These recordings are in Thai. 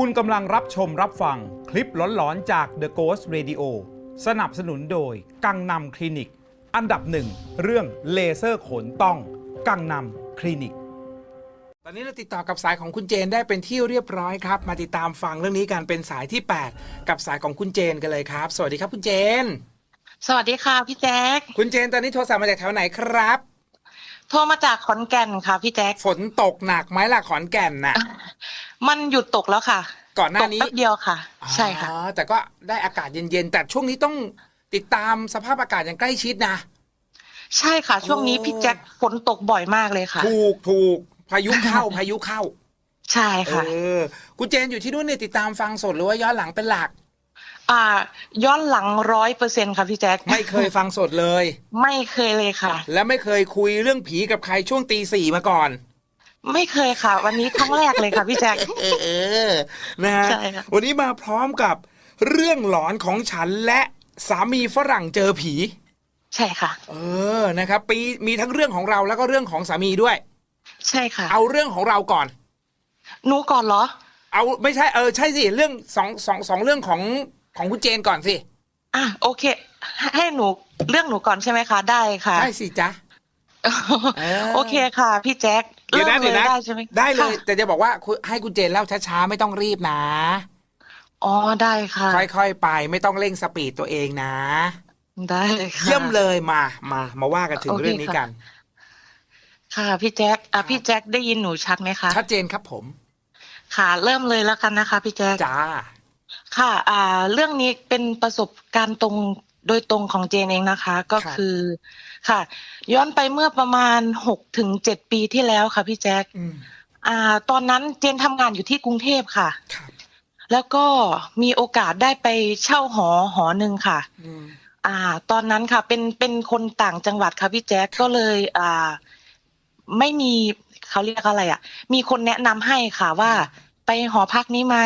คุณกำลังรับชมรับฟังคลิปหลอนๆจาก The Ghost Radio สนับสนุนโดย กังนำคลินิก อันดับหนึ่งเรื่องเลเซอร์ขนต้อง กังนำคลินิก ตอนนี้เราติดต่อกับสายของคุณเจนได้เป็นที่เรียบร้อยครับ มาติดตามฟังเรื่องนี้กันเป็นสายที่ 8 กับสายของคุณเจนกันเลยครับ สวัสดีครับคุณเจน สวัสดีค่ะพี่แจ๊คคุณเจนตอนนี้โทรศัพท์มาจากแถวไหนครับ โทรมาจากขอนแก่นค่ะพี่แจ๊คฝนตกหนักไหมล่ะขอนแก่นน่ะ มันหยุดตกแล้วค่ะก่อนหน้าตกนี้แป๊บเดียวค่ะ ใช่ค่ะอ๋อแต่ก็ได้อากาศเย็นๆแต่ช่วงนี้ต้องติดตามสภาพอากาศอย่างใกล้ชิดนะ ใช่ค่ะ ช่วงนี้โอ้พี่แจ๊คฝนตกบ่อยมากเลยค่ะ ถูกถูกพายุเข้าพายุเข้า ใช่ค่ะเออคุณเจนอยู่ที่นู่นเนี่ยติดตามฟังสดหรือว่าย้อนหลังเป็นหลัก อ่า ย้อนหลังร้อยเปอร์เซ็นค่ะพี่แจ๊คไม่เคยฟังสดเลย ไม่เคยเลยค่ะ และไม่เคยคุยเรื่องผีกับใครช่วงตีสี่มาก่อน ไม่เคยค่ะ วันนี้ครั้งแรกเลยค่ะพี่แจ๊คเออเออนะฮะใช่ค่ะวันนี้มาพร้อมกับเรื่องหลอนของฉันและสามีฝรั่งเจอผี ใช่ค่ะ เออนะครับ ปีมีทั้งเรื่องของเราแล้วก็เรื่องของสามีด้วย ใช่ค่ะเอาเรื่องของเราก่อน หนูก่อนเหรอ เอาไม่ใช่เออใช่สิเรื่องสองสองสองเรื่องของ ของคุณเจนก่อนสิอะโอเค ให้หนูเรื่องหนูก่อนใช่ไหมคะ ได้ค่ะใช่สิจ๊ะเออโอเคค่ะ พี่แจ๊คเดี๋ยวนะริ่มเดี๋ยวนะได้ใช่ไหมได้เลยค่ะแต่จะบอกว่าคุณให้คุณเจนเล่าช้าๆไม่ต้องรีบนะอ๋อได้ค่ะ ค่อยๆไปไม่ต้องเร่งสปีดตัวเองนะ ได้ค่ะเยี่ยมเลยมามา มาว่ากันถึงโอเคเรื่องนี้ค่ะกัน ค่ะพี่แจ๊คอะพี่แจ๊คได้ยินหนูชัดไหมคะชัดเจนครับผม ค่ะ เริ่มเลยแล้วกันนะคะ พี่แจ๊คจ้า ค่ะอ่าเรื่องนี้เป็นประสบการณ์ตรงโดยตรงของเจนเองนะคะ ก็ครับคือค่ะ ย้อนไปเมื่อประมาณหกถึงเจ็ดปีที่แล้วค่ะพี่แจ๊คอืมอ่า ตอนนั้นเจนทำงานอยู่ที่กรุงเทพค่ะครับแล้วก็มีโอกาสได้ไปเช่าหอหอหนึ่งค่ะอืมอ่า ตอนนั้นค่ะ เป็นเป็นคนต่างจังหวัดค่ะพี่แจ๊คก็เลยอ่า ไม่มีเขาเรียกอะไร อะ มีคนแนะนำให้ค่ะว่า ไปหอพักนี้ไหม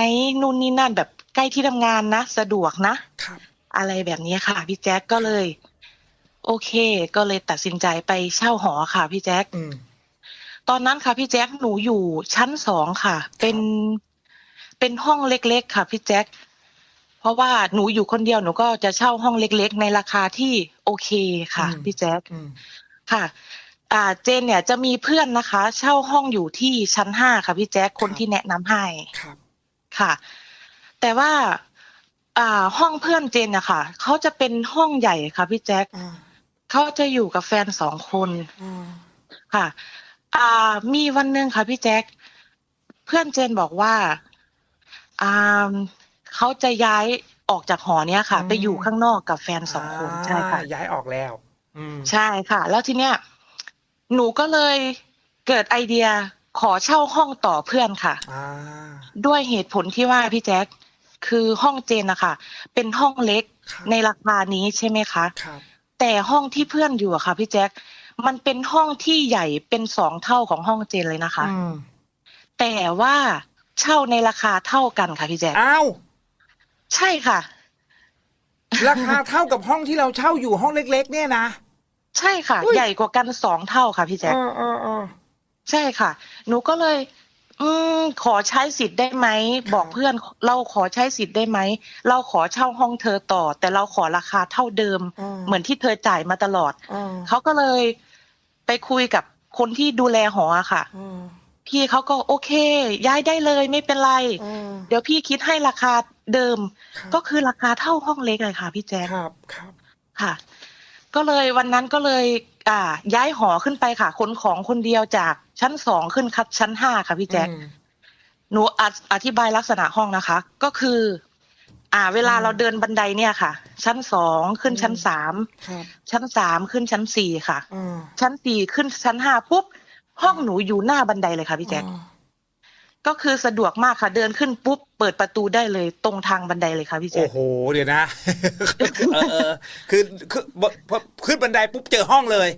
นู่นนี่นั่นแบบ ใกล้ที่ทำงานนะ สะดวกนะ ครับ อะไรแบบนี้ค่ะ พี่แจ๊คก็เลย โอเค ก็เลยตัดสินใจไปเช่าหอค่ะ พี่แจ๊คอืม ตอนนั้นค่ะ พี่แจ๊คหนูอยู่ชั้นสองค่ะ เป็นเป็นห้องเล็กๆค่ะ พี่แจ๊คเพราะว่าหนูอยู่คนเดียวหนูก็จะเช่าห้องเล็กๆ ในราคาที่โอเคค่ะพี่แจ๊ค อืม ค่ะ อ่า เจนเนี่ยจะมีเพื่อนนะคะ เช่าห้องอยู่ที่ชั้นห้าค่ะพี่แจ๊คคนที่แนะนำให้ ครับ ค่ะ แต่ว่า อ่า ห้องเพื่อนเจนนะคะเขาจะเป็นห้องใหญ่ค่ะพี่แจ๊คอ่าเขาจะอยู่กับแฟนสองคนอ่าค่ะ อ่า มีวันหนึ่งค่ะพี่แจ๊คเพื่อนเจนบอกว่า อ่าเขาจะย้ายออกจากหอเนี้ยค่ะ ไปอยู่ข้างนอกกับแฟนสองคนใช่ค่ะย้ายออกแล้ว อืมใช่ค่ะ แล้วทีเนี้ยหนูก็เลยเกิดไอเดียขอเช่าห้องต่อเพื่อนค่ะ อ่าด้วยเหตุผลที่ว่าพี่แจ๊ค คือห้องเจนนะคะเป็นห้องเล็กครับในราคานี้ใช่ไหมคะ ครับแต่ห้องที่เพื่อนอยู่อะค่ะพี่แจ๊คมันเป็นห้องที่ใหญ่เป็นสองเท่าของห้องเจนเลยนะคะ อืมแต่ว่าเช่าในราคาเท่ากันค่ะพี่แจ๊คอ้าวใช่ค่ะ ราคาเท่ากับห้องที่เราเช่าอยู่ห้องเล็ก ๆ เนี่ยนะ ใช่ค่ะ อุ๊ย ใหญ่กว่ากันสองเท่าค่ะพี่แจ๊ค เออเออเออใช่ค่ะ หนูก็เลย อืมขอใช้สิทธิ์ได้ไหม บอกเพื่อนเราขอใช้สิทธิ์ได้ไหม เราขอเช่าห้องเธอต่อ แต่เราขอราคาเท่าเดิม เหมือนที่เธอจ่ายมาตลอดเขาก็เลยไปคุยกับคนที่ดูแลหออะค่ะพี่เขาก็โอเค ย้ายได้เลยไม่เป็นไร เดี๋ยวพี่คิดให้ราคาเดิม ก็คือราคาเท่าห้องเล็กเลยค่ะ พี่แจ๊คครับครับค่ะ ก็เลยวันนั้นก็เลย อ่า ย้ายหอขึ้นไปค่ะขนของคนเดียวจาก ชั้นสองขึ้นคัดชั้นห้าค่ะพี่แจ๊คอืมหนูอธิอธิบายลักษณะห้องนะคะ ก็คือ อ่า เวลาอืมเราเดินบันไดเนี่ยค่ะ ชั้นสองขึ้นอืมชั้นสามครับชั้นสามขึ้นชั้นสี่ค่ะอ่าชั้นสี่ขึ้นชั้นห้าปุ๊บห้องหนูอยู่หน้าบันไดเลยค่ะพี่แจ๊คอ่าก็คือสะดวกมากค่ะ เดินขึ้นปุ๊บเปิดประตูได้เลยตรงทางบันไดเลยค่ะพี่แจ๊โอ้คโหเดี๋ยวนะเออเออคือคือพอพอขึ้นบันไดปุ๊บเจอห้องเลย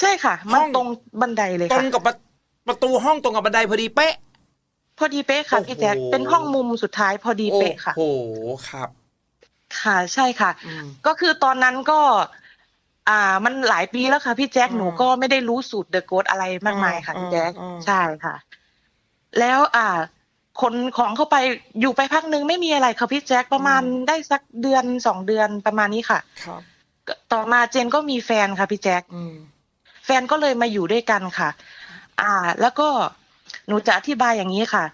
ใช่ค่ะห้มันองตรงบันไดเลยตรค่ะงกับ ประประตูห้องตรงกับบันไดพอดีเป๊ะ พอดีเป๊ะค่ะโอ้โหพี่แจ๊คเป็นห้องมุมสุดท้ายพอดีเป๊ะค่ะโอ้โหครับ ค่ะ ใช่ค่ะ อืม ก็คือตอนนั้นก็ อ่า มันหลายปีแล้วค่ะพี่แจ๊คอ่าหนูก็ไม่ได้รู้สูตรเดอะโกดอะไรมากมายค่ะอ่าพี่แจ๊คอ่าใช่ค่ะ แล้วอ่าขนของเข้าไปอยู่ไปพักหนึ่งไม่มีอะไรค่ะพี่แจ็คประมาณอืมได้สักเดือนสองเดือนประมาณนี้ค่ะครับ ก็ต่อมาเจนก็มีแฟนค่ะพี่แจ็คอืม แฟนก็เลยมาอยู่ด้วยกันค่ะ อ่า แล้วก็หนูจะอธิบายอย่างนี้ค่ะ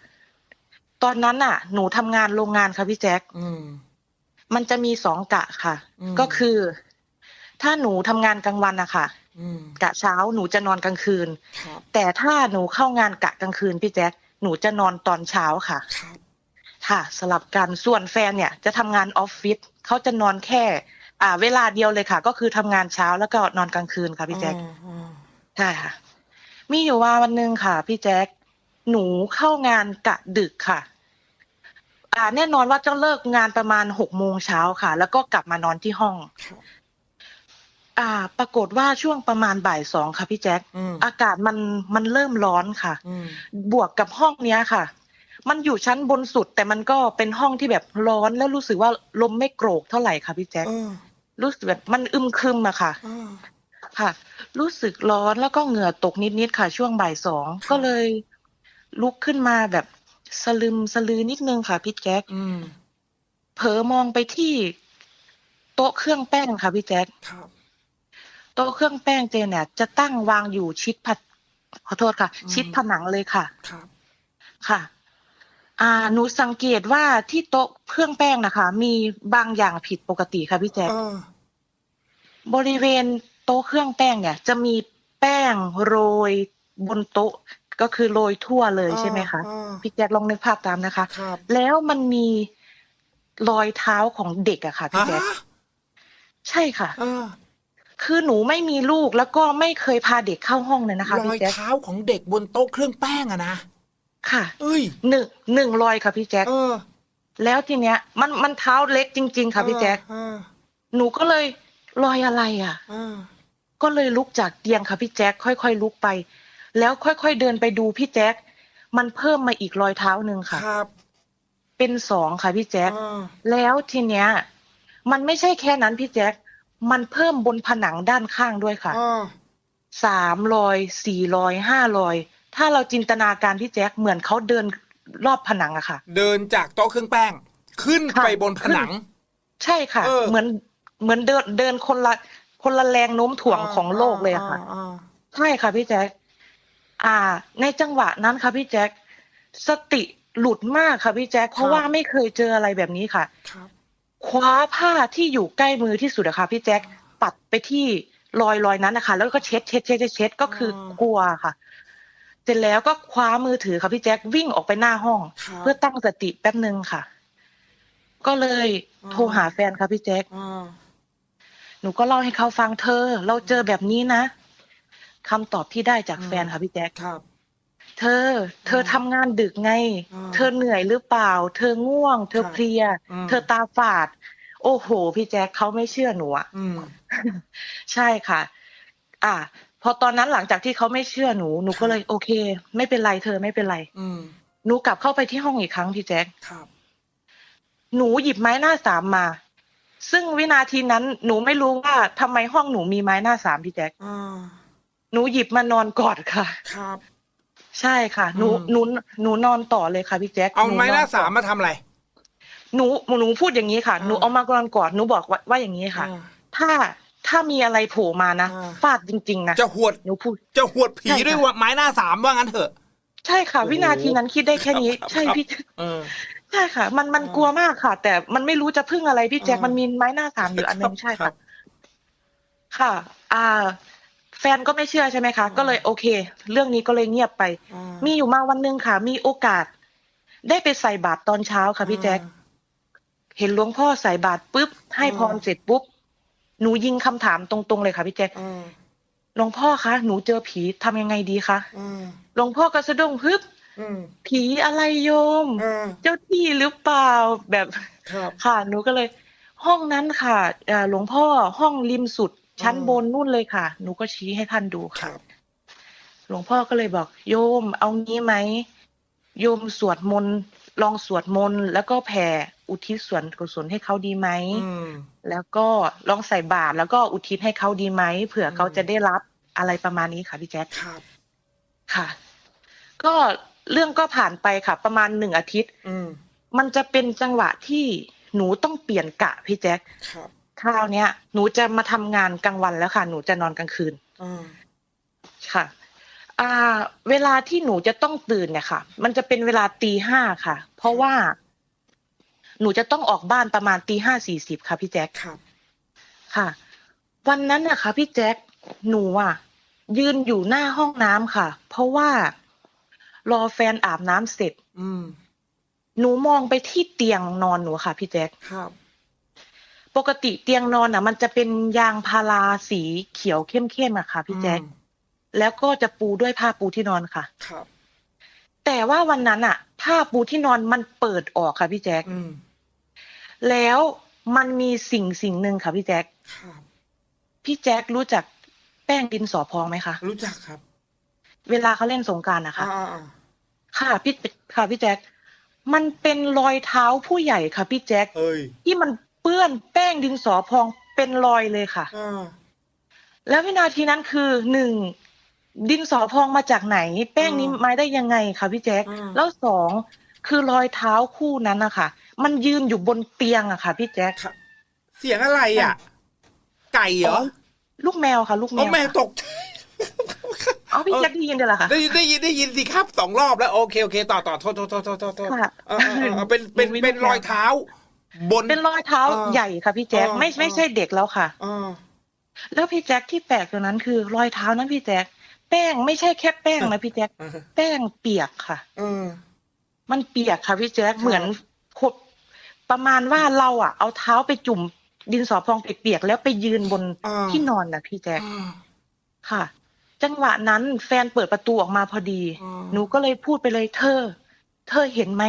ตอนนั้นน่ะ หนูทำงานโรงงานค่ะพี่แจ็คอืมมันจะมีสองกะค่ะอืมก็คือ ถ้าหนูทำงานกลางวันนะคะอืมกะเช้าหนูจะนอนกลางคืนครับแต่ถ้าหนูเข้างานกะกลางคืนพี่แจ๊คหนูจะนอนตอนเช้าค่ะครับค่ะ สลับกันส่วนแฟนเนี่ย จะทำงานออฟฟิศเขาจะนอนแค่ อ่า เวลาเดียวเลยค่ะ ก็คือทำงานเช้าแล้วก็นอนกลางคืนค่ะพี่แจ๊คอ่าอ่าใช่ค่ะ มีอยู่ว่าวันหนึ่งค่ะ พี่แจ๊คหนูเข้างานกะดึกค่ะ อ่า แน่นอนว่าจะเลิกงานประมาณหกโมงเช้าค่ะ แล้วก็กลับมานอนที่ห้องครับอ่า ปรากฏว่าช่วงประมาณบ่ายสองค่ะพี่แจ๊คอืม อากาศมันมันเริ่มร้อนค่ะ อืม บวกกับห้องเนี้ยค่ะ มันอยู่ชั้นบนสุด แต่มันก็เป็นห้องที่แบบร้อนแล้วรู้สึกว่าลมไม่โกรกเท่าไหร่ค่ะพี่แจ๊คเออรู้สึกแบบมันอึมครึมอะค่ะอ่า ค่ะ รู้สึกร้อนแล้วก็เหงื่อตกนิดๆค่ะ ช่วงบ่ายสองค่ะก็เลย ลุกขึ้นมาแบบสลึมสลือนิดนึงค่ะพี่แจ๊คอืมเผลอมองไปที่โต๊ะเครื่องแป้งค่ะพี่แจ๊คครับ โต๊ะเครื่องแป้งเจนเนี่ย จะตั้งวางอยู่ชิดผัดขอโทษค่ะ อืม ชิดผนังเลยค่ะ ครับ ค่ะ อ่าหนูสังเกตว่าที่โต๊ะเครื่องแป้งนะคะ มีบางอย่างผิดปกติค่ะพี่แจ๊คเออบริเวณ โต๊ะเครื่องแป้งเนี่ย จะมีแป้งโรยบนโต๊ะก็คือโรยทั่วเลยใช่ไหมคะอ่าพี่แจ๊คลองนึกภาพตามนะคะครับแล้วมันมีรอยเท้าของเด็กอะค่ะพี่แจ๊คฮะใช่ค่ะเออคือหนูไม่มีลูกแล้วก็ไม่เคยพาเด็กเข้าห้องเลยนะคะรอพี่ยแจ๊คเท้าของเด็กบนโต๊ะเครื่องแป้งอะนะค่ะเอ้ยหนึ่งหนึ่งรอยค่ะพี่แจ๊คเออแล้วทีเนี้ย มันมันเท้าเล็กจริง ๆ ค่ะพี่แจ๊คเออหนูก็เลยรอยอะไรอะเออ ก็เลยลุกจากเตียงค่ะพี่แจ๊คค่อยๆลุกไป แล้วค่อยๆเดินไปดูพี่แจ๊คมันเพิ่มมาอีกรอยเท้าหนึ่งคค่ะรับ เป็นสองค่ะพี่แจ๊คเออแล้วทีเนี้ย มันไม่ใช่แค่นั้นพี่แจ๊คมันเพิ่มบนผนังด้านข้างด้วยค่ะเออสามรอยสี่รอยห้ารอยถ้าเราจินตนาการพี่แจ๊คเหมือนเขาเดินรอบผนังอะค่ะ เดินจากโต๊ะเครื่องแป้ง ขึ้นค่ะไปบนผนังใช่ค่ะ เออ เหมือนเหมือนเดินเดินคนละ คนละแรงโน้มถ่วงของโลกเลยอะค่ะอ่าใช่ค่ะพี่แจ๊คอ่า ในจังหวะนั้นค่ะพี่แจ๊คสติหลุดมากค่ะพี่แจ๊คเพราะว่าไม่เคยเจออะไรแบบนี้ค่ะครับคว้าผ้าที่อยู่ใกล้มือที่สุดอะค่ะพี่แจ๊คปัดไปที่รอยรอยนั้นนะคะ แล้วก็เช็ดเช็ดเช็ดเช็ดเช็ดก็คืออกลัวค่ะ เสร็จแล้วก็คว้ามือถือค่ะพี่แจ๊ควิ่งออกไปหน้าห้องครับเพื่อตั้งสติแป๊บหนึ่งค่ะ ก็เลยโทรหาแฟนค่ะพี่แจ๊คอ่าห นูก็เล่าให้เขาฟังเธอ เราเจอแบบนี้นะคำตอบที่ได้จากแฟนค่ะพี่แจ๊คครับ เธอ เธอทำงานดึกไงอ่าเธอเหนื่อยหรือเปล่า เธอง่วง เธอครับเพลียอืมเธอตาฝาด โอ้โห พี่แจ๊คเขาไม่เชื่อหนูอะอืมใช่ค่ะ อ่าพอตอนนั้นหลังจากที่เขาไม่เชื่อหนู หนูครัก็บเลยโอเค ไม่เป็นไรเธอไม่เป็นไรอืมหนูกลับเข้าไปที่ห้องอีกครั้งพี่แจ๊คครับหนูหยิบไม้หน้าสามมา ซึ่งวินาทีนั้นหนูไม่รู้ว่าทำไมห้องหนูมีไม้หน้าสามพี่แจ๊คอ่าหนูหยิบมานอนกอดค่ะ ครับ ใช่ค่ะหนูอืมหนูหนูนอนต่อเลยค่ะพี่แจ๊คเอาไม้หน้าต่สามมาทำอะไรหนูหนูพูดอย่างนี้ค่ะอ่าหนูเอามากรอนกอดหนูบอกว่าว่าอย่างนี้ค่ะอ่าถ้าถ้ามีอะไรโผล่มานะอ่าฟาดจริงๆนะจะหวดหนูพูด จะหวดผีใช่ค่ะด้วยว่าไม้หน้าสามว่างั้นเถอะ ใช่ค่ะโอ้โหวินาทีนั้นคิดได้แค่นี้ครับใช่ครับพี่เออ ใช่ค่ะ มันมันอ่ากลัวมากค่ะ แต่มันไม่รู้จะพึ่งอะไรพี่แจ็คอ่ามัมันมีไม้หน้าสามอยู่อันหนึงใช่ครัค่ะบค่ะ อ่า แฟนก็ไม่เชื่อใช่ไหมคะ ก็เลยโอเค เรื่องนี้ก็เลยเงียบไปอ่ามีอยู่มาวันหนึ่งค่ะ มีโอกาส ได้ไปใส่บาตรตอนเช้าค่ะพี่แจ็คเห็นหลวงพ่อใส่บาตรปุ๊บ ให้พรเสร็จปุ๊บ หนูยิงคำถามตรงๆเลยค่ะพี่แจ็คอ่าหลวงพ่อคะ หนูเจอผีทำยังไงดีคะอ่าหลวงพ่อก็สะดุ้งฮึบ อืม ผีอะไรโยม อ่า เจ้าที่หรือเปล่าแบบครับ ค่ะหนูก็เลย ห้องนั้นค่ะเอ่อหลวงพ่อห้องริมสุด ชั้นอืมบนนู่นเลยค่ะ หนูก็ชี้ให้ท่านดูคค่ะ รับ หลวงพ่อก็เลยบอก โยมเอางี้ไหมโยมสวดมนต์ลองสวดมนต์แล้วก็แผ่อุทิศส่วนกุศลให้เขาดีไหม อืม แล้วก็ลองใส่บาตรแล้วก็อุทิศให้เขาดีไหมเผื่อเขาอืม จะได้รับอะไรประมาณนี้ค่ะพี่แจ๊คครับ ค่ะ ก็ เรื่องก็ผ่านไปค่ะ ประมาณหนึ่งอาทิตย์อืมมันจะเป็นจังหวะที่หนูต้องเปลี่ยนกะพี่แจ๊คครับคราวเนี้ย หนูจะมาทำงานกลางวันแล้วค่ะ หนูจะนอนกลางคืนอ่าค่ะ อ่า เวลาที่หนูจะต้องตื่นเนี่ยค่ะ มันจะเป็นเวลาตีห้าค่ะ เพราะว่า หนูจะต้องออกบ้านประมาณตีห้าสี่สิบค่ะ พี่แจ๊คครับ ค่ะ วันนั้นนะคะพี่แจ๊คหนูอะ ยืนอยู่หน้าห้องน้ำค่ะ เพราะว่า รอแฟนอาบน้ำเสร็จ อืมหนูมองไปที่เตียงนอนหนูค่ะ พี่แจ๊คครับ ปกติเตียงนอนอะ มันจะเป็นยางพาราสีเขียวเข้มๆอะค่ะ พี่แจ๊คอืมแล้วก็จะปูด้วยผ้าปูที่นอนค่ะ ครับ แต่ว่าวันนั้นอะผ้าปูที่นอนมันเปิดออกค่ะ พี่แจ๊คอืมแล้วมันมีสิ่งสิ่งหนึ่งค่ะ พี่แจ๊คครับพี่แจ๊ครู้จักแป้งดินสอพองไหมคะ รู้จักครับ เวลาเขาเล่นสงกรารนะคะอ่าอ่า ค่ะพี่ค่ะพี่แจ๊คมันเป็นรอยเท้าผู้ใหญ่ค่ะพี่แจ๊คเอ้ยที่มันเปื้อนแป้งดินสอพองเป็นรอยเลยค่ะ อ่า แล้ววินาทีนั้นคือหนึ่งดินสอพองมาจากไหน แป้งนี้อืมมาได้ยังไงคะพี่แจ๊คอืม แล้วสองคือรอยเท้าคู่นั้นนะคะมันยืนอยู่บนเตียงอะค่ะพี่แจ๊คครับเสียงอะไรอะ ไก่เหรอลูกแมวค่ะ ลูกแมโอ้วแม่ค่ะตกใจ อ๋อพี่แจ๊คได้ยินเดี๋ยวเหรอคะได้ยินได้ยินได้ยินสิครับสองรอบแล้วโอเคโอเคต่อต่อโทษโทษโทษโทษโทษโทษค่ะเออเออเออเป็นเป็นหนูมีเป็นลูกแมวรอยเท้า บน เป็นรอยเท้าอ่าใหญ่ค่ะพี่แจ๊คอ่าไม่ไม่อ่าใช่เด็กแล้วค่ะ อ่า แล้วพี่แจ๊คที่แปลกตรงนั้นคือรอยเท้านั้นพี่แจ๊คแป้งไม่ใช่แค่แป้งนะพี่แจ๊คอ่าแป้งเปียกค่ะ เออ มันเปียกค่ะพี่แจ๊คครับเหมือนขดประมาณว่าเราอะ เอาเท้าไปจุ่มดินสอพองเปียกๆแล้วไปยืนบนอ่า ที่นอนนะพี่แจ๊คอ่าค่ะ จังหวะนั้นแฟนเปิดประตูออกมาพอดีอ่าหนูก็เลยพูดไปเลยเธอ เธอเห็นไหม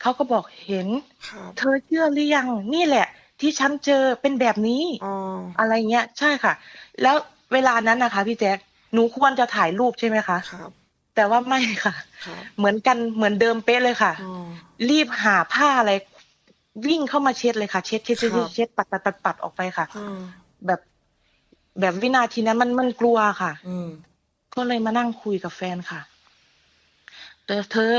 เขาก็บอกเห็นครับเธอเชื่อหรือยัง นี่แหละ ที่ฉันเจอเป็นแบบนี้อ่าอะไรเงี้ย ใช่ค่ะ แล้วเวลานั้นนะคะ พี่แจ๊คหนูควรจะถ่ายรูปใช่ไหมคะครับแต่ว่าไม่ค่ะครับเหมือนกันเหมือนเดิมเป๊ะเลยค่ะอ่ารีบหาผ้าอะไร วิ่งเข้ามาเช็ดเลยค่ะ เช็ดเช็ดเช็ดครับเช็ดปัดปัดปัดปัดออกไปค่ะอ่าแบบ แบบวินาทีนั้นมันมันกลัวค่ะ อืม ก็เลยมานั่งคุยกับแฟนค่ะแต่เธอ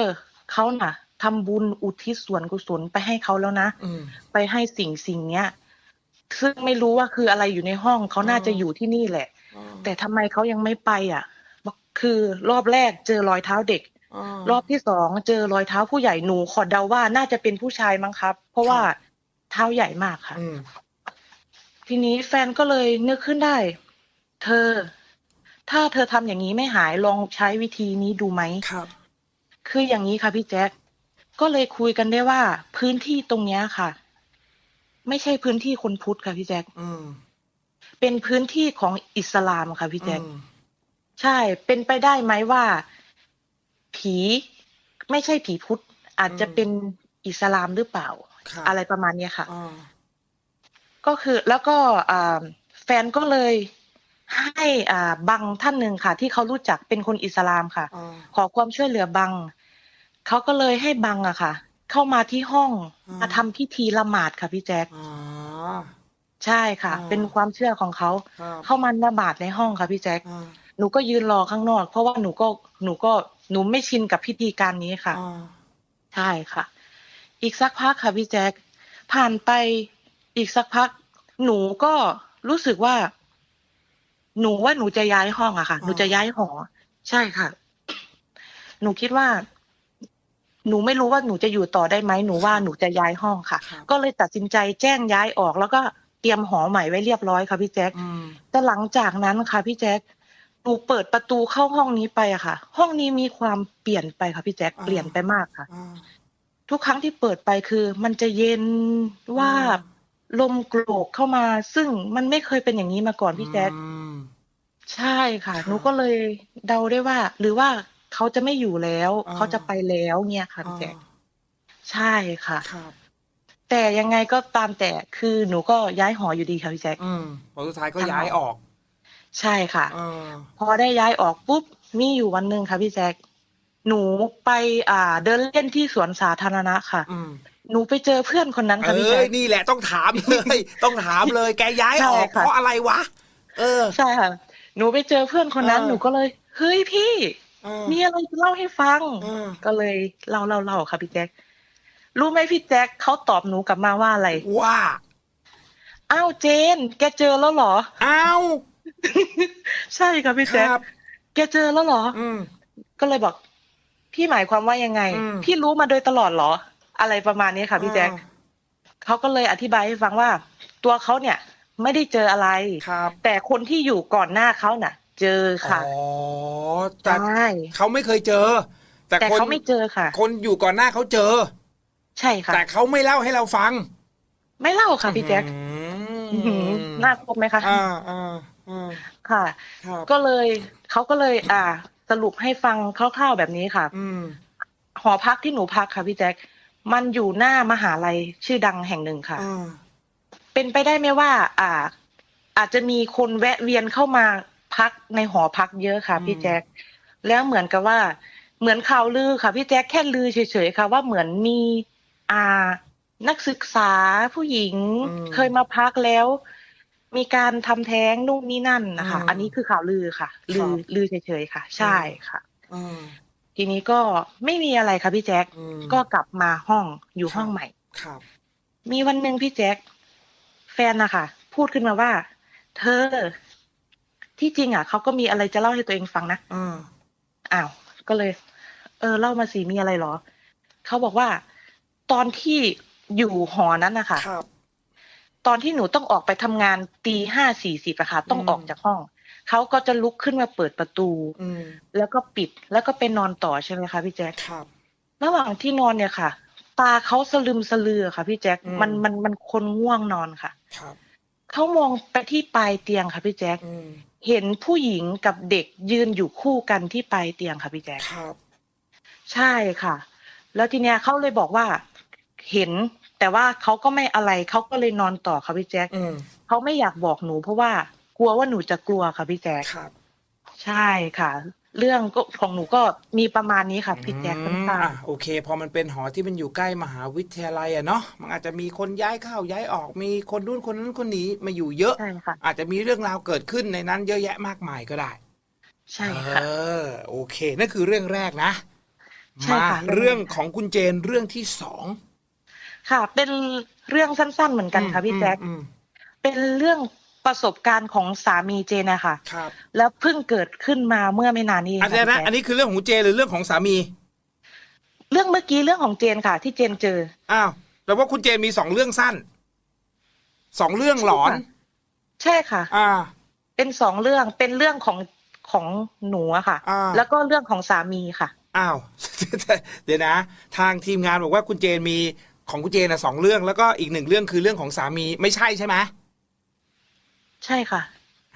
เขาน่ะทำบุญอุทิศส่วนกุศลไปให้เขาแล้วนะอืม ไปให้สิ่งสิ่งเนี้ย ซึ่งไม่รู้ว่าคืออะไรอยู่ในห้องเขาน่าจะอยู่ที่นี่แหละอ่าแต่ทำไมเขายังไม่ไปอะบอกคือรอบแรกเจอรอยเท้าเด็กอ่ารอบที่สองเจอรอยเท้าผู้ใหญ่หนูขอเดาว่าน่าจะเป็นผู้ชายมั้งครับ เพราะว่าเท้าใหญ่มากค่ะ อืม ทีนี้แฟนก็เลยนึกขึ้นได้ เธอ ถ้าเธอทำอย่างนี้ไม่หายลองใช้วิธีนี้ดูไหมครับ คืออย่างนี้ค่ะพี่แจ๊คก็เลยคุยกันได้ว่า พื้นที่ตรงเนี้ยค่ะ ไม่ใช่พื้นที่คนพุทธค่ะพี่แจ๊คอืมเป็นพื้นที่ของอิสลามค่ะพี่แจ๊คอืมใช่ เป็นไปได้ไหมว่า ผีไม่ใช่ผีพุทธอาจจะเป็นอิสลามหรือเปล่า ครับอะไรประมาณเนี้ยค่ะ อ่า ก็คือแล้วก็อ่าแฟนก็เลยให้อ่าบังท่านหนึ่งค่ะ ที่เขารู้จักเป็นคนอิสลามค่ะอ่าขอความช่วยเหลือบังเขาก็เลยให้บังอะค่ะ เข้ามาที่ห้องอืมมาทำพิธีละหมาดค่ะพี่แจ๊คอ่าใช่ค่ะอ่าเป็นความเชื่อของเขาครับเข้ามาละหมาดในห้องค่ะพี่แจ๊คอ่าหนูก็ยืนรอข้างนอก เพราะว่าหนูก็หนูก็หนูไม่ชินกับพิธีการนี้ค่ะอ่าใช่ค่ะ อีกสักพักค่ะพี่แจ๊คผ่านไป อีกสักพัก หนูก็รู้สึกว่า หนูว่าหนูจะย้ายห้องอะค่ะ หนูจะย้ายหอ ใช่ค่ะ หนูคิดว่า หนูไม่รู้ว่าหนูจะอยู่ต่อได้ไหมหนูว่าหนูจะย้ายห้องค่ะครับก็เลยตัดสินใจแจ้งย้ายออก แล้วก็เตรียมหอใหม่ไว้เรียบร้อยค่ะพี่แจ๊คอืมแต่หลังจากนั้นค่ะพี่แจ๊คหนูเปิดประตูเข้าห้องนี้ไปอะค่ะ ห้องนี้มีความเปลี่ยนไปค่ะพี่แจ๊คเปลี่ยนไปมากค่ะอ่าทุกครั้งที่เปิดไปคือ มันจะเย็นว่าบ ลมโกรกเข้ามา ซึ่งมันไม่เคยเป็นอย่างนี้มาก่อนพี่แจ๊คอืมใช่ค่ะครับหนูก็เลยเดาได้ว่า หรือว่าเขาจะไม่อยู่แล้วอ่าเขาจะไปแล้วเนี่ยค่ะพี่แจ๊คใช่ค่ะครับแต่ยังไงก็ตามแต่คือหนูก็ย้ายหออยู่ดีค่ะพี่แจ๊คอืมพอสุดท้ายก็ย้ายออก ใช่ค่ะอ่าพอได้ย้ายออกปุ๊บมีอยู่วันหนึ่งค่ะพี่แจ๊คหนูไปอ่า เดินเล่นที่สวนสาธารณะค่ะ อืม หนูไปเจอเพื่อนคนนั้นค่ะพี่เอ้แจ๊ยค นี่แหละต้องถามเลย ต้องถามเลย แกย้ายออกใช่ค่ะ เพราะอะไรวะ เออ ใช่ค่ะ หนูไปเจอเพื่อนคนนั้น เออ หนูก็เลย เฮ้ยพี่ เออ มีอะไรจะเล่าให้ฟัง เออ ก็เลยเล่าเล่าเล่าค่ะพี่แจ๊ครู้ไหมพี่แจ๊คเขาตอบหนูกลับมาว่าอะไร ว่าอ้าวเจน แกเจอแล้วเหรออ้าวใช่ค่ะพี่คแจ๊ค รับ แกเจอแล้วเหรอ อืม ก็เลยบอก พี่หมายความว่ายังไง อืม พี่รู้มาโดยตลอดเหรอ อะไรประมาณนี้ค่ะพี่แจ๊คเขาก็เลยอธิบายให้ฟังว่า ตัวเขาเนี่ยไม่ได้เจออะไรครับแต่คนที่อยู่ก่อนหน้าเขาน่ะ เจอค่ะอ๋อแต่ใช่เขาไม่เคยเจอ แต่แต่คนเขาไม่เจอค่ะ คนอยู่ก่อนหน้าเขาเจอ ใช่ค่ะ แต่เขาไม่เล่าให้เราฟัง ไม่เล่าค่ะพี่แจ๊คอือื้อหือมน่าคบไหมคะอ่าอ่าอ่าค่ะครับก็เลยเขาก็เลย อ่า สรุปให้ฟังคร่าวๆแบบนี้ค่ะอืมหอพักที่หนูพักค่ะพี่แจ๊ค มันอยู่หน้ามหาลัยชื่อดังแห่งหนึ่งค่ะอ่าเป็นไปได้ไหมว่า อ่า อาจจะมีคนแวะเวียนเข้ามาพักในหอพักเยอะค่ะพี่แจ๊คแล้วเหมือนกับว่า เหมือนข่าวลือค่ะพี่แจ๊คแค่ลือเฉยๆค่ะ ว่าเหมือนมีอ่า นักศึกษาผู้หญิงเคยมาพักแล้ว มีการทำแท้งนู่นนี่นั่นนะคะอันนี้คือข่าวลือค่ะ ลือลือเฉยๆค่ะ ใช่ค่ะอ่า ทีนี้ก็ไม่มีอะไรค่ะพี่แจ๊คอืมก็กลับมาห้องอยู่ครับห้องใหม่ครับ มีวันหนึ่งพี่แจ๊คแฟนนะคะพูดขึ้นมาว่า เธอ ที่จริงอะเขาก็มีอะไรจะเล่าให้ตัวเองฟังนะอ่าอ้าวก็เลย เออ เล่ามาสิมีอะไรเหรอเขาบอกว่า ตอนที่อยู่หอนั้นนะคะครับตอนที่หนูต้องออกไปทำงานตีห้าสี่สิบอะค่ะ ต้องอืมออกจากห้อง เขาก็จะลุกขึ้นมาเปิดประตูอืมแล้วก็ปิดแล้วก็ไปนอนต่อใช่ไหมคะพี่แจ๊คครับระหว่างที่นอนเนี่ยค่ะ ตาเขาสลึมสลือค่ะพี่แจ๊คอืมมันมันมันคนง่วงนอนค่ะ ครับเขามองไปที่ปลายเตียงค่ะพี่แจ๊คอืมเห็นผู้หญิงกับเด็กยืนอยู่คู่กันที่ปลายเตียงค่ะพี่แจ๊คครับ ใช่ค่ะ แล้วทีเนี้ยเขาเลยบอกว่าเห็นแต่ว่าเขาก็ไม่อะไรเขาก็เลยนอนต่อค่ะพี่แจ๊คอืมเขาไม่อยากบอกหนูเพราะว่า กลัวว่าหนูจะกลัวค่ะพี่แจ๊คครับใช่ค่ะ เรื่องก็ของหนูก็มีประมาณนี้ค่ะพี่แจ๊คอืค่อนมข้างอะโอเค พอมันเป็นหอที่มันอยู่ใกล้มหาวิทยาลัยอะเนาะมันอาจจะมีคนย้ายเข้าย้ายออกมีคนนู้นคนนั้นคนนี้มาอยู่เยอะใช่ค่ะ อาจจะมีเรื่องราวเกิดขึ้นในนั้นเยอะแยะมากมายก็ได้ ใช่เอค่ะอโอเคนั่นคือเรื่องแรกนะใช่มาค่ะ เรื่องของคุณเจนเรื่องที่สองค่ะ เป็นเรื่องสั้นๆเหมือนกันค่ะพี่แจ๊คอืมเป็นเรื่อง ประสบการณ์ของสามีเจนนะคะครับ แล้วเพิ่งเกิดขึ้นมาเมื่อไม่นานนี้เองอันค่ะนี้นะพี่แจ๊คอันนี้คือเรื่องของคุณเจนหรือเรื่องของสามี เรื่องเมื่อกี้เรื่องของเจนค่ะ ที่เจนเจอ อ้าวแปลว่าคุณเจนมีสองเรื่องสั้นสองเรื่องหลอน ใช่ค่ะ อ่า เป็นสองเรื่องเป็นเรื่องของของหนูอะค่ะอ่าแล้วก็เรื่องของสามีค่ะ อ้าว เดี๋ยวนะ ทางทีมงานบอกว่าคุณเจนมีของคุณเจนนะสองเรื่องแล้วก็อีกหนึ่งเรื่องคือเรื่องของสามีไม่ใช่ใช่ไหม ใช่ค่ะ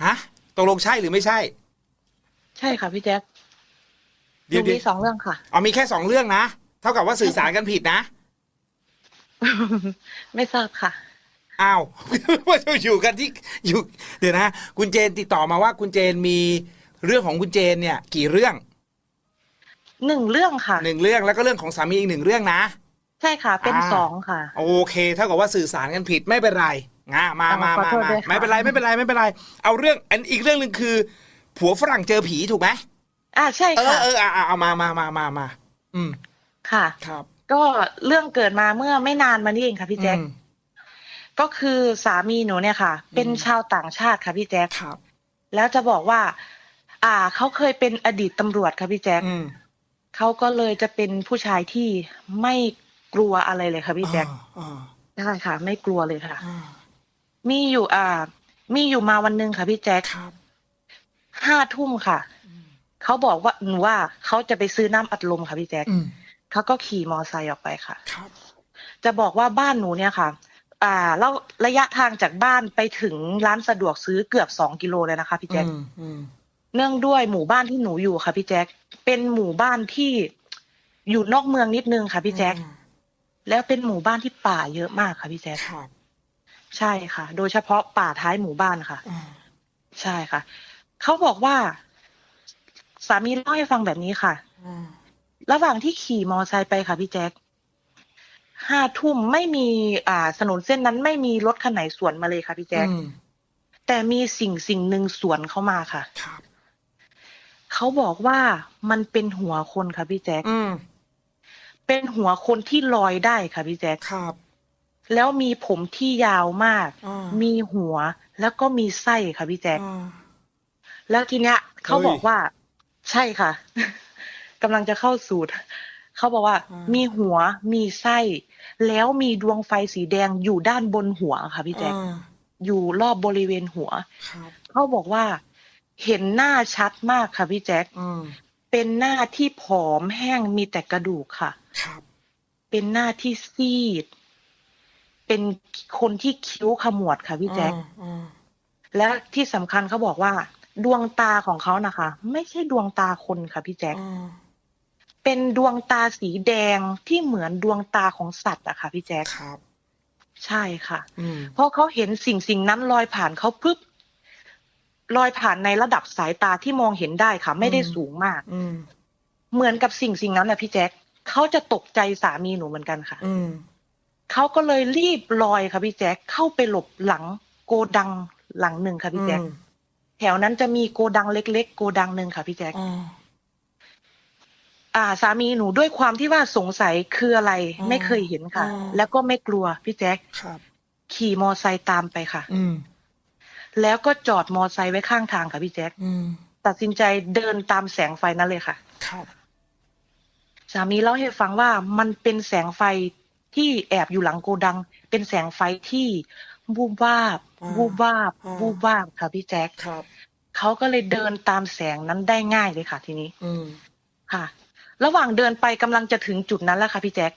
ฮะตกลงใช่หรือไม่ใช่ ใช่ค่ะพี่แจ๊คหเดี๋นูยวเดี๋ยวมีสองเรื่องค่ะ เอามีแค่สองเรื่องนะ เท่ากับว่าสื่อสารกันผิดนะ ไม่ทราบค่ะ อ้าว ว่าจะอยู่กันที่อยู่ เดี๋ยวนะ คุณเจนติดต่อมาว่าคุณเจนมีเรื่องของคุณเจนเนี่ย กี่เรื่องหนึ่งเรื่องค่ะ หนึ่งเรื่องแล้วก็เรื่องของสามีอีกหนึ่งเรื่องนะ ใช่ค่ะ เป็นอ่า สองค่ะ โอเค เท่ากับว่าสื่อสารกันผิดไม่เป็นไร ง่ามามาขอมาโทษมาด้วยค่ะไม่เป็นไรไม่เป็นไรไม่เป็นไร เอาเรื่องอันอีกเรื่องหนึ่งคือ ผัวฝรั่งเจอผีถูกไหมอ่าใช่เอค่ะอเออเอาเอาเอามามามามามาอืมค่ะ ครับ ก็เรื่องเกิดมาเมื่อไม่นานมานี่เองค่ะพี่แจ๊คอืมก็คือสามีหนูเนี่ยค่ะ เป็นชาวต่างชาติค่ะพี่แจ๊คครับ แล้วจะบอกว่า อ่าเขาเคยเป็นอดีตตำรวจค่ะพี่แจ๊คอืมเขาก็เลยจะเป็นผู้ชายที่ไม่กลัวอะไรเลยค่ะพี่แจ๊คอ่าใช่ค่ะ ไม่กลัวเลยค่ะอ่า มีอยู่อ่า มีอยู่มาวันหนึ่งค่ะพี่แจ๊คครับห้าทุ่มค่ะ เขาบอกว่าหนูว่าเขาจะไปซื้อน้ำอัดลมค่ะพี่แจ๊คอืมเขาก็ขี่มอไซค์ออกไปค่ะ ครับ จะบอกว่าบ้านหนูเนี่ยค่ะ อ่าแล้วระยะทางจากบ้านไปถึงร้านสะดวกซื้อเกือบสองกิโลเลยนะคะพี่แจ๊ค อืมอืมเนื่องด้วยหมู่บ้านที่หนูอยู่ค่ะพี่แจ๊คเป็นหมู่บ้านที่อยู่นอกเมืองนิดนึงค่ะพี่แจ๊คแล้วเป็นหมู่บ้านที่ป่าเยอะมากค่ะพี่แจ๊คครับ ใช่ค่ะ โดยเฉพาะป่าท้ายหมู่บ้านค่ะ อ่าใช่ค่ะ เขาบอกว่า สามีเล่าให้ฟังแบบนี้ค่ะ อ่าระหว่างที่ขี่มอไซค์ไปค่ะพี่แจ๊คห้าทุ่มไม่มีอ่าถนนเส้นนั้นไม่มีรถคันไหนสวนมาเลยค่ะพี่แจ๊คอืมแต่มีสิ่งสิ่งหนึ่งสวนเข้ามาค่ะ ครับ เขเขาบอกว่ามันเป็นหัวคนค่ะพี่แจ๊คอืมเป็นหัวคนที่ลอยได้ค่ะพี่แจ๊คครับ แล้วมีผมที่ยาวมากอ่ามีหัวแล้วก็มีไส้ค่ะพี่แจ๊คอ่าแล้วทีเนี้ยเขาเฮ้ยบอกว่า ใช่ค่ะกำลังจะเข้าสูตรเขาบอกว่าอ่ามีมีหัวมีไส้ แล้วมีดวงไฟสีแดงอยู่ด้านบนหัวค่ะพี่แจ๊คอ่าอยู่รอบบริเวณหัวครับเขาบอกว่า เห็นหน้าชัดมากค่ะพี่แจ๊คอืมเป็นหน้าที่ผอมแห้งมีแต่กระดูกค่ะครับเป็นหน้าที่ซีด เป็นคนที่คิ้วขมวดค่ะพี่แจ๊คอ่าอ่าและที่สำคัญเขาบอกว่า ดวงตาของเขานะคะ ไม่ใช่ดวงตาคนค่ะพี่แจ๊คอ่าเป็นดวงตาสีแดงที่เหมือนดวงตาของสัตว์อะค่ะพี่แจ๊คครับ ใช่ค่ะอืมเพราะเขาเห็นสิ่งสิ่งนั้นลอยผ่านเขาปึ๊บลอยผ่านในระดับสายตาที่มองเห็นได้ค่ะ ไม่ได้สูงมากอืมเหมือนกับสิ่งสิ่งนั้นแหละพี่แจ๊คเขาจะตกใจสามีหนูเหมือนกันค่ะ อืม เขาก็เลยรีบลอยค่ะพี่แจ๊คเข้าไปหลบหลังโกดังหลังหนึ่งค่ะพี่แจ๊คอืมแถวนั้นจะมีโกดังเล็กๆ โกดังหนึ่งค่ะพี่แจ๊คอ่าอ่าสามีหนูด้วยความที่ว่าสงสัยคืออะไรอ๋อไม่เคยเห็นค่ะอ๋อแล้วก็ไม่กลัวพี่แจ๊คครับขี่มอไซค์ตามไปค่ะ อืมแล้วก็จอดมอไซค์ไว้ข้างทางค่ะพี่แจ๊คอืมตัดสินใจเดินตามแสงไฟนั้นเลยค่ะ ครับ สามีเล่าให้ฟังว่ามันเป็นแสงไฟ ที่แอบอยู่หลังโกดัง เป็นแสงไฟที่วูบวาบอ่าวูบวาบอ่าวูบวาบค่ะพี่แจ๊คครับเขาก็เลยเดินตามแสงนั้นได้ง่ายเลยค่ะ ทีนี้อืมค่ะ ระหว่างเดินไปกำลังจะถึงจุดนั้นแล้วค่ะพี่แจ๊ค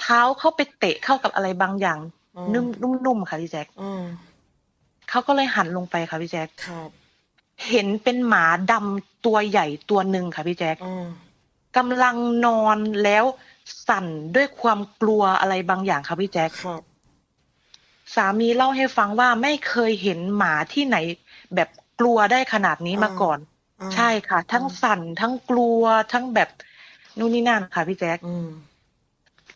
เท้าเข้าไปเตะเข้ากับอะไรบางอย่างอ่านุ่มนุ่มๆค่ะพี่แจ๊คอ่าเขาก็เลยหันลงไปค่ะพี่แจ๊คครับเห็นเป็นหมาดำตัวใหญ่ตัวหนึ่งค่ะพี่แจ๊คอ่ากำลังนอนแล้ว สั่นด้วยความกลัวอะไรบางอย่างค่ะพี่แจ๊คครับสามีเล่าให้ฟังว่าไม่เคยเห็นหมาที่ไหน แบบกลัวได้ขนาดนี้มาก่อน อ่าใช่ค่ะ ทั้งอ่าสั่นทั้งกลัวทั้งแบบนู่นนี่นั่นค่ะพี่แจ๊ค อืม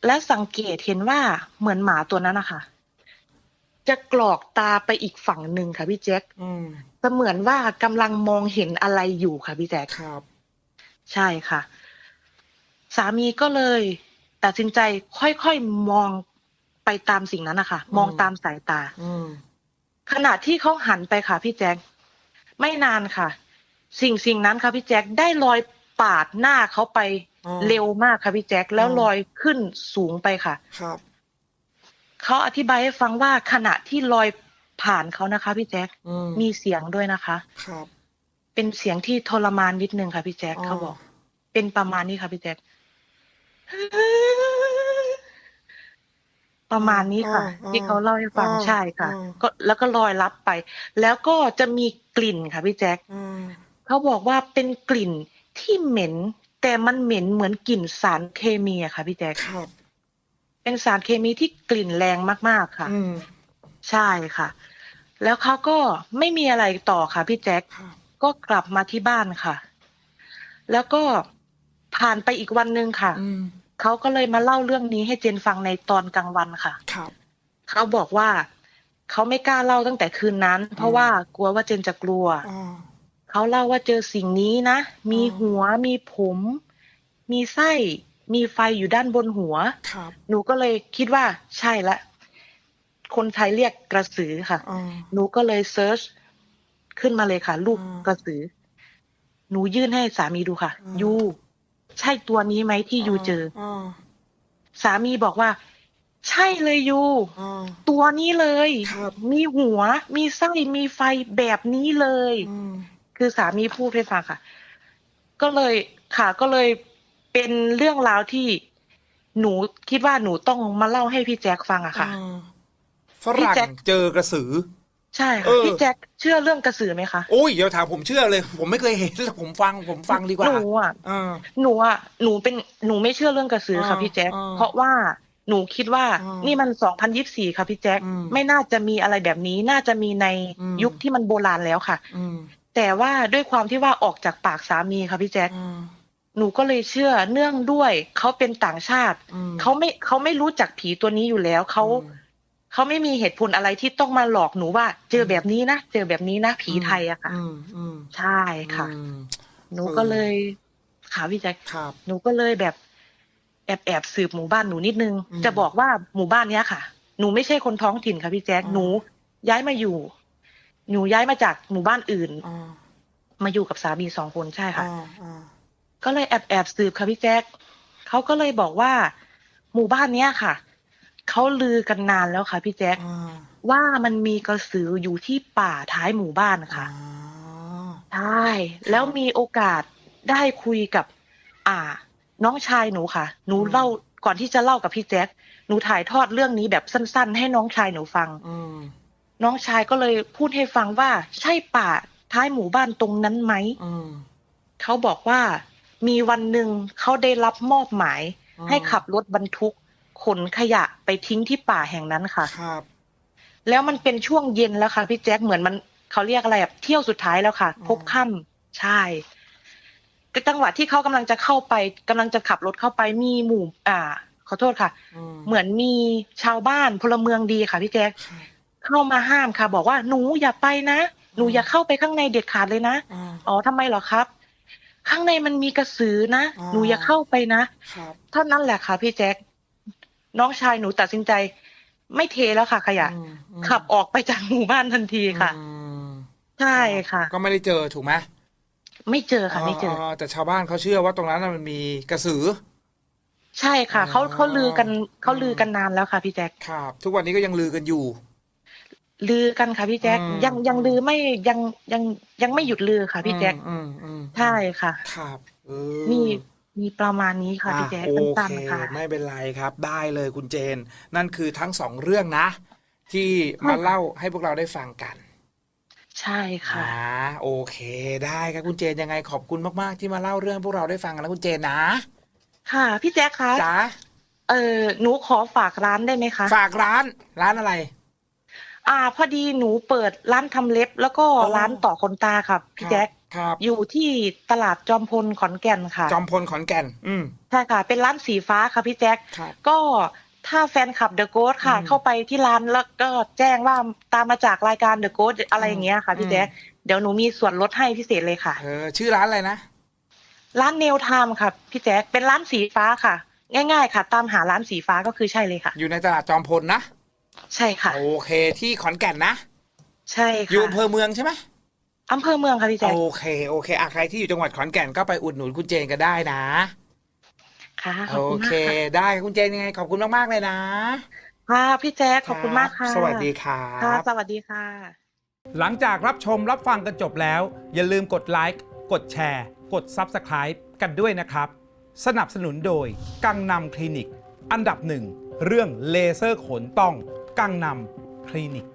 และสังเกตเห็นว่าเหมือนหมาตัวนั้นนะคะจะกรอกตาไปอีกฝั่งหนึ่งค่ะพี่แจ๊คอืม เสมือนว่ากำลังมองเห็นอะไรอยู่ค่ะพี่แจ๊คครับ ใช่ค่ะ สามีก็เลยตัดสินใจค่อยๆมองไปตามสิ่งนั้นนะคะมองตามสายตาอืมขณะที่เขาหันไปค่ะพี่แจ๊คไม่นานค่ะ สิ่งสิ่งนั้นค่ะพี่แจ๊คได้ลอยปาดหน้าเขาไปอ๋อเร็วมากค่ะพี่แจ๊คแล้วอ๋อลอยขึ้นสูงไปค่ะ ครับเขาอธิบายให้ฟังว่าขณะที่ลอยผ่านเขานะคะ พี่แจ๊คอืมมีเสียงด้วยนะคะ ครับ เป็นเสียงที่ทรมานนิดนึงค่ะพี่แจ๊คเขาบอก เป็นประมาณนี้ค่ะพี่แจ๊ค ประมาณนี้ค่ะอ่าที่เขาเล่าให้ฟังอ่าใช่ค่ะอ่าก็แล้วก็ลอยลับไป แล้วก็จะมีกลิ่นค่ะพี่แจ๊คอืม เขาบอกว่าเป็นกลิ่นที่เหม็น แต่มันเหม็นเหมือนกลิ่นสารเคมีอะค่ะพี่แจ๊คครับ เป็นสารเคมีที่กลิ่นแรงมากๆค่ะ อืม ใช่ค่ะ แล้วเขาก็ไม่มีอะไรต่อค่ะพี่แจ๊คครับ ก็กลับมาที่บ้านค่ะ แล้วก็ผ่านไปอีกวันหนึ่งค่ะ อืม เขาก็เลยมาเล่าเรื่องนี้ให้เจนฟังในตอนกลางวันค่ะครับเขาบอกว่าเขาไม่กล้าเล่าตั้งแต่คืนนั้น เพราะว่ากลัวว่าเจนจะกลัวอ่าเขาเล่าว่าเจอสิ่งนี้นะ มีอ๋อหัวมีผม มีไส้ มีไฟอยู่ด้านบนหัวครับหนูก็เลยคิดว่าใช่ละคนไทยเรียกกระสือค่ะอ่าหนูก็เลยเซิร์ชขึ้นมาเลยค่ะ รูปอ่ากระสือ หนูยื่นให้สามีดูค่ะอ่ายู ใช่ตัวนี้ไหมที่ยูเจออ่าสามีบอกว่า ใช่เลยยูอ่าตัวนี้เลยครับมีหัว มีไส้มีไฟแบบนี้เลยอืมคือสามีพูดให้ฟังค่ะ ก็เลยค่ะ ก็เลยเป็นเรื่องราวที่หนูคิดว่าหนูต้องมาเล่าให้พี่แจ็คฟังอะค่ะอ่าฝพี่รั่งแจ็คเจอกระสือ ใช่เอค่ะอ พี่แจ็คเชื่อเรื่องกระสือไหมคะโอ้ยเดี๋ยวถามผมเชื่อเลย ผมไม่เคยเห็นแต่ผมฟังผมฟังดีกว่าหนูอะอ่าหนูอะหนูเป็นหนูไม่เชื่อเรื่องกระสือค่ะอ่าพี่แจ็คอ่าเพราะว่าหนูคิดว่าอ่านี่นี่มันสองพันยิบสี่ค่ะพี่แจ็คอืมไม่น่าจะมีอะไรแบบนี้ น่าจะมีในอืม ยุคที่มันโบราณแล้วค่ะ อืมแต่ว่าด้วยความที่ว่าออกจากปากสามีค่ะพี่แจ็คอ่าหนูก็เลยเชื่อเนื่องด้วยเขาเป็นต่างชาติอืม เขาไม่เขาไม่รู้จักผีตัวนี้อยู่แล้วเขาอืม เขาไม่มีเหตุผลอะไรที่ต้องมาหลอกหนูว่า เจอแบบนี้นะเจอแบบนี้นะผีไทยอะค่ะอืมอืมใช่ค่ะอืมหนูก็เลยค่ะพี่แจ๊คครับหนูก็เลยแบบ แอบแอบสืบหมู่บ้านหนูนิดนึงอืมจะบอกว่าหมู่บ้านเนี้ยค่ะ หนูไม่ใช่คนท้องถิ่นค่ะพี่แจ๊คอ่าหนู ย้ายมาอยู่ หนูย้ายมาจากหมู่บ้านอื่นอ่ามาอยู่กับสามีสองคนใช่ค่ะอ่าอ่าก็เลยแอบแอบสืบค่ะพี่แจ๊คเขาก็เลยบอกว่า หมู่บ้านเนี้ยค่ะ เขาลือกันนานแล้วค่ะ พี่แจ๊คอ่าว่ามันมีกระสืออยู่ที่ป่าท้ายหมู่บ้านค่ะอ่าใช่ แล้วมีโอกาสได้คุยกับ อ่า น้องชายหนูค่ะ หนูเล่าก่อนที่จะเล่ากับพี่แจ๊คหนูถ่ายทอดเรื่องนี้แบบสั้น ๆ ให้น้องชายหนูฟัง อืมน้องชายก็เลยพูดให้ฟังว่า ใช่ป่าท้ายหมู่บ้านตรงนั้นไหมอืมเขาบอกว่า มีวันหนึ่งเขาได้รับมอบหมายอืมให้ขับรถบรรทุก ขนขยะไปทิ้งที่ป่าแห่งนั้นค่ะ ครับ แล้วมันเป็นช่วงเย็นแล้วค่ะพี่แจ๊คเหมือนมันเขาเรียกอะไรแบบเที่ยวสุดท้ายแล้วค่ะอืมพบค่ำใช่ก็จังหวะที่เขากำลังจะเข้าไปกำลังจะขับรถเข้าไปมีหมู่ อ่า ขอโทษค่ะอืมเหมือนมีชาวบ้านพลเมืองดีค่ะพี่แจ๊คครับเข้ามาห้ามค่ะ บอกว่าหนูอย่าไปนะหนูอย่าเข้าไปข้างในเด็ดขาดเลยนะอ่าอ๋อทำไมเหรอครับ ข้างในมันมีกระสือนะอ๋อหนูอย่าเข้าไปนะครับเท่านั้นแหละค่ะพี่แจ๊ค น้องชายหนูตัดสินใจ ไม่เทแล้วค่ะ ขยะ อืมอืมขับออกไปจากหมู่บ้านทันทีค่ะ อืมใช่ค่ะ ก็ไม่ได้เจอถูกไหมไม่เจอค่ะไม่เจออแต่ชาวบ้านเขาเชื่อว่าตรงนั้นน่ะมันมีกระสือ ใช่ค่ะเขาอ๋อ เขาลือกันเขาลือกันนานแล้วค่ะพี่แจ๊คครับ ทุกวันนี้ก็ยังลือกันอยู่ ลือกันค่ะพี่แจ๊คอืม ยังยังลือไม่ยังยังยังไม่หยุดลือค่ะพี่แจ๊คอืมอืมใช่ค่ะ ครับเออมี มีประมาณนี้ค่ะอะพี่แจ๊คโอสั้นเคๆค่ะ ไม่เป็นไรครับ ได้เลยคุณเจน นั่นคือทั้งสองเรื่องนะ ที่มาเล่าให้พวกเราได้ฟังกันใช่ค่ะ อ่าโอเค ได้ครับคุณเจนยังไงขอบคุณมากๆที่มาเล่าเรื่องพวกเราได้ฟังกันนะคุณเจนนะค่ะพี่แจ๊คคะจ๋าเออหนูขอฝากร้านได้ไหมคะ ฝากร้านร้านอะไร อ่า พอดีหนูเปิดร้านทำเล็บ แล้วก็อ๋อร้านต่อขนตาครับพี่แจ๊ค ครับอยู่ที่ตลาดจอมพลขอนแก่นค่ะ จอมพลขอนแก่น อืมใช่ค่ะ เป็นร้านสีฟ้าค่ะพี่แจ๊คครับ ก็ถ้าแฟนคลับเดอะโก t ค่ะ อืมเข้าไปที่ร้านแล้วก็แจ้งว่าตามมาจากรายการเดอะโก t อะไรอย่างเงี้ยค่ะพี่อืม แจ๊คเดี๋ยวหนูมีส่วนลดให้พิเศษเลยค่ะ เออชื่อร้านอะไรนะ ร้านเนลไทม์ค่ะพี่แจ๊คเป็นร้านสีฟ้าค่ะ ง่าย ๆ ค่ะ ตามหาร้านสีฟ้าก็คือใช่เลยค่ะ อยู่ในตลาดจอมพลนะ ใช่ค่ะ โอเคที่ขอนแก่นนะ ใช่อยู่ค่ะอำเภอเมืองใช่ไหม อำเภอเมืองค่ะพี่แจ๊คโอเคโอเคอะใครที่อยู่จังหวัดขอนแก่นก็ไปอุดหนุนคุณเจนก็ได้นะ ค่ะขโออบคุณเคมากค่ะได้คุณเจนยังไงขอบคุณมากๆเลยนะค่ะพี่แจ๊คขอบคุณมากค่ะสวัสดีครัค่ะ บ สวัสดีค่ะ หลังจากรับชมรับฟังกันจบแล้ว อย่าลืมกดไลค์กดแชร์ กด Subscribe กันด้วยนะครับ สนับสนุนโดย กังนำคลินิก อันดับหนึ่งเรื่องเลเซอร์ขนต้อง กังนำคลินิก